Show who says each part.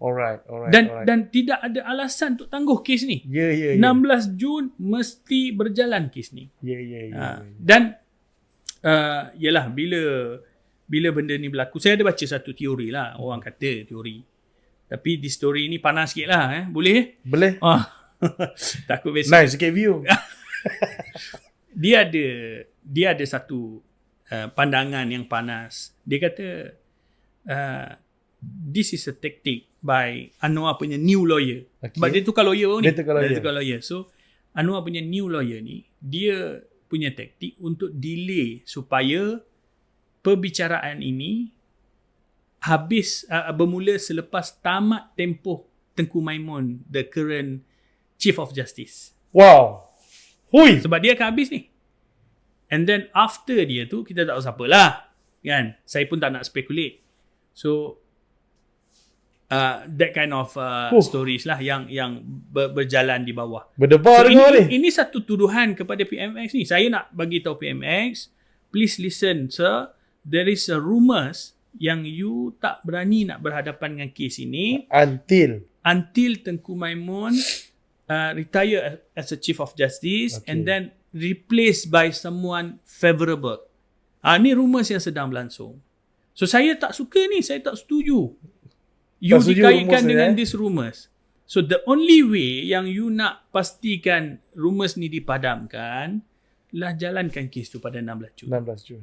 Speaker 1: Alright, alright,
Speaker 2: Dan
Speaker 1: alright.
Speaker 2: dan tidak ada alasan untuk tangguh kes ni.
Speaker 1: ya, ya, ya.
Speaker 2: 16 Jun mesti berjalan kes ni.
Speaker 1: Ya, ya, ya.
Speaker 2: Ha,
Speaker 1: ya.
Speaker 2: dan uh, yalah bila bila benda ni berlaku saya ada baca satu teori lah orang kata teori tapi di story ni panas sikit lah eh boleh eh
Speaker 1: Boleh?
Speaker 2: ah takut besok
Speaker 1: Nice, sikit view.
Speaker 2: dia ada dia ada satu uh, pandangan yang panas dia kata uh, this is a tactic by Anwar punya new lawyer
Speaker 1: Okay.
Speaker 2: sebab dia tukar lawyer baru ni
Speaker 1: Dia tukar lawyer.
Speaker 2: dia tukar lawyer so Anwar punya new lawyer ni dia punya taktik untuk delay supaya perbicaraan ini habis uh, bermula selepas tamat tempoh Tengku Maimun the current chief of justice
Speaker 1: Wow. Hui.
Speaker 2: sebab dia akan habis ni. And then after dia tu, kita tak tahu siapa lah. Kan? Saya pun tak nak speculate. So, uh, that kind of uh,
Speaker 1: Huh.
Speaker 2: stories lah yang yang ber, berjalan di bawah.
Speaker 1: Berdebar
Speaker 2: So,
Speaker 1: dengar
Speaker 2: ini,
Speaker 1: ni.
Speaker 2: ini satu tuduhan kepada PMX ni. Saya nak bagi tahu PMX, please listen sir, there is a rumours yang you tak berani nak berhadapan dengan kes ini
Speaker 1: Until.
Speaker 2: until Tengku Maimun uh, retire as a chief of justice
Speaker 1: Okay.
Speaker 2: and then replaced by someone favorable. Ah ni rumours yang sedang berlangsung. So saya tak suka ni, saya tak setuju. You
Speaker 1: Tak setuju
Speaker 2: dikaitkan dengan
Speaker 1: eh?
Speaker 2: these rumours. So the only way yang you nak pastikan rumours ni dipadamkan lah jalankan kes tu pada 16 Jun.
Speaker 1: 16 Jun.